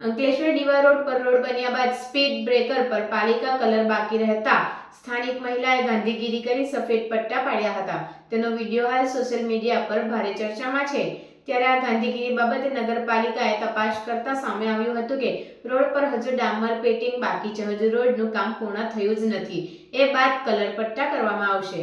Ankleshwar ડીવા road પર road બન્યા બાદ સ્પીડ બ્રેકર પર પાલિકા કલર બાકી રહેતા સ્થાનિક મહિલાએ ગાંધીગીરી કરી સફેદ પટ્ટા પાડ્યા હતા. તેનો વીડિયો હાલ સોશિયલ મીડિયા પર ભારે ચર્ચામાં છે. ત્યારે આ ગાંધીગીરી બાબતે નગરપાલિકાએ તપાસ કરતા સામે આવ્યું હતું કે રોડ પર હજુ ડામર પેટિંગ બાકી છે. હજુ રોડનું કામ પૂર્ણ થયું જ નથી. એ બાદ કલર પટ્ટા કરવામાં આવશે.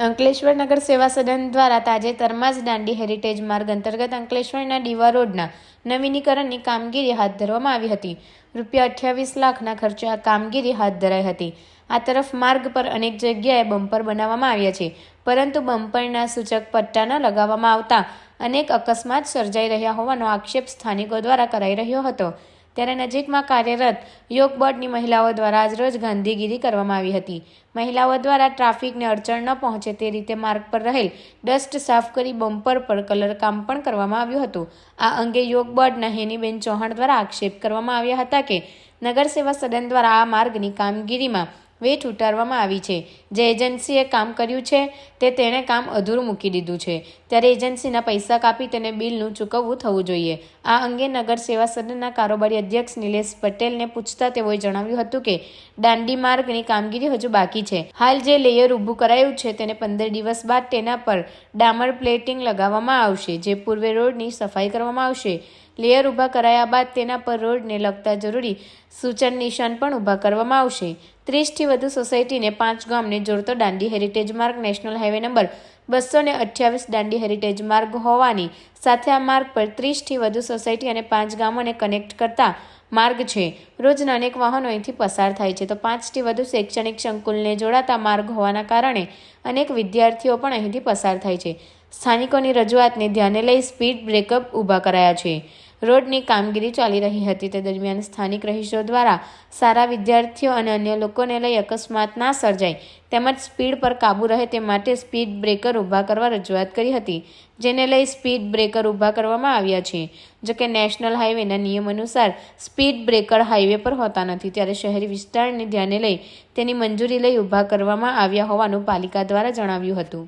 અંકલેશ્વર નગર સેવા સદન દ્વારા તાજેતરમાં જ દાંડી હેરિટેજ માર્ગ અંતર્ગત અંકલેશ્વરના ડીવા રોડના નવીનીકરણની કામગીરી હાથ ધરવામાં આવી હતી. રૂપિયા અઠ્યાવીસ લાખના ખર્ચે આ કામગીરી હાથ ધરાઈ હતી. આ તરફ માર્ગ પર અનેક જગ્યાએ બમ્પર બનાવવામાં આવ્યા છે, પરંતુ બમ્પરના સૂચક પટ્ટા ન લગાવવામાં આવતા અનેક અકસ્માત સર્જાઈ રહ્યા હોવાનો આક્ષેપ સ્થાનિકો દ્વારા કરાઈ રહ્યો હતો. ત્યારે નજીકમાં કાર્યરત યોગ બોર્ડની મહિલાઓ દ્વારા આજરોજ ગાંધીગીરી કરવામાં આવી હતી. મહિલાઓ દ્વારા ટ્રાફિકને અડચણ ન પહોંચે તે રીતે માર્ગ પર રહેલ ડસ્ટ સાફ કરી બમ્પર પર કલર કામ પણ કરવામાં આવ્યું હતું. આ અંગે યોગ બોર્ડના હેનીબેન ચૌહાણ દ્વારા આક્ષેપ કરવામાં આવ્યા હતા કે નગરસેવા સદન દ્વારા આ માર્ગની કામગીરીમાં વેઠ ઉતારવામાં આવી છે. જે એજન્સીએ કામ કર્યું છે, તે તેણે કામ અધૂરું મૂકી દીધું છે. ત્યારે એજન્સીના પૈસા કાપી તેને બિલનું ચૂકવવું થવું જોઈએ. આ અંગે નગર સેવા સદનના કારોબારી અધ્યક્ષ નિલેશ પટેલને પૂછતા તેઓએ જણાવ્યું હતું કે, દાંડી માર્ગની કામગીરી હજુ બાકી છે. હાલ જે લેયર ઊભું કરાયું છે, તેને પંદર દિવસ બાદ તેના પર ડામર પ્લેટિંગ લગાવવામાં આવશે, જે પૂર્વે રોડની સફાઈ કરવામાં આવશે. લેયર ઊભા કરાયા બાદ તેના પર રોડને લગતા જરૂરી સૂચન નિશાન પણ ઊભા કરવામાં આવશે. ત્રીસથી વધુ સોસાયટીને પાંચ ગામને જોડતો દાંડી હેરિટેજ માર્ગ નેશનલ હાઇવે નંબર બસો ને અઠ્યાવીસ દાંડી હેરિટેજ માર્ગ હોવાની સાથે આ માર્ગ પર ત્રીસથી વધુ સોસાયટી અને પાંચ ગામોને કનેક્ટ કરતા માર્ગ છે. રોજના અનેક વાહનો અહીંથી પસાર થાય છે. તો પાંચથી વધુ શૈક્ષણિક સંકુલને જોડાતા માર્ગ હોવાના કારણે અનેક વિદ્યાર્થીઓ પણ અહીંથી પસાર થાય છે. સ્થાનિકોની રજૂઆતને ધ્યાને લઈ સ્પીડ બ્રેકઅપ ઊભા કરાયા છે. રોડની કામગીરી ચાલી રહી હતી. તે દરમિયાન સ્થાનિક રહીશો દ્વારા સારા વિદ્યાર્થીઓ અને અન્ય લોકોને લઈ અકસ્માત ના સર્જાય તેમજ સ્પીડ પર કાબૂ રહે તે માટે સ્પીડ બ્રેકર ઊભા કરવા રજૂઆત કરી હતી, જેને લઈ સ્પીડ બ્રેકર ઊભા કરવામાં આવ્યા છે. જોકે નેશનલ હાઈવેના નિયમ અનુસાર સ્પીડ બ્રેકર હાઈવે પર હોતા નથી, ત્યારે શહેરી વિસ્તારને ધ્યાને લઈ તેની મંજૂરી લઈ ઊભા કરવામાં આવ્યા હોવાનું પાલિકા દ્વારા જણાવ્યું હતું.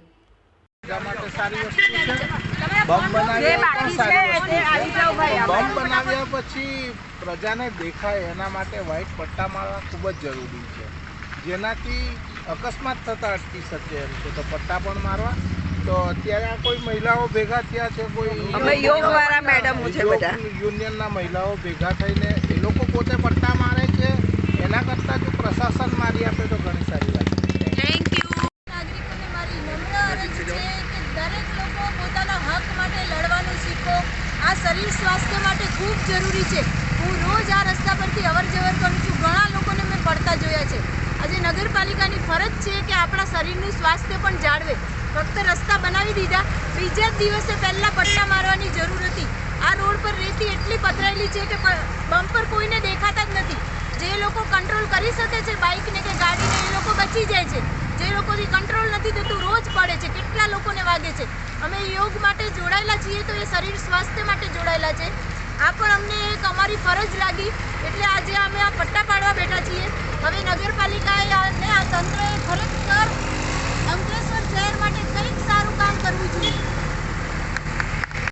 બમ બનાવ્યા પછી પ્રજાને દેખાય એના માટે વ્હાઈટ પટ્ટા મારવા ખૂબ જ જરૂરી છે. જેનાથી અકસ્માત થતા અટકી શકે એમ છે. તો પટ્ટા પણ મારવા. તો અત્યારે આ કોઈ મહિલાઓ ભેગા થયા છે કોઈ અમે યોગવાળા મેડમો છે બધા. યુનિયનના મહિલાઓ ભેગા થઈને એ લોકો પોતે પટ્ટા મારે છે. એના કરતાં જો પ્રશાસન મારી આપે તો ઘણી સારી વાત છે. નાગરિકોને મારી નમ્ર અરજ છે કે દરેક પોતાના હક માટે લડવાનું શીખો. આ શરીર સ્વાસ્થ્ય માટે ખૂબ જરૂરી છે. હું રોજ આ રસ્તા પરથી અવર જવર કરું છું. ઘણા લોકોને મેં પડતા જોયા છે. આજે નગરપાલિકાની ફરજ છે કે આપણા શરીરનું સ્વાસ્થ્ય પણ જાળવે. ફક્ત રસ્તા બનાવી દીધા. બીજા જ દિવસે પહેલાં પટ્ટા મારવાની જરૂર હતી. આ રોડ પર રેતી એટલી પથરાયેલી છે કે બમ્પર કોઈને દેખાતા જ નથી. જે લોકો કંટ્રોલ કરી શકે છે બાઇકને કે ગાડીને, એ લોકો બચી જાય છે. રોજ પડે છે, કેટલા લોકોને વાગે છે. અમે યોગ માટે જોડાયેલા છીએ તો એ શરીર સ્વાસ્થ્ય માટે જોડાયેલા છે. આ પણ અમને એક અમારી ફરજ લાગી, એટલે આજે અમે આ પટ્ટા પાડવા બેઠા છીએ. હવે નગરપાલિકાએ અને આ તંત્રએ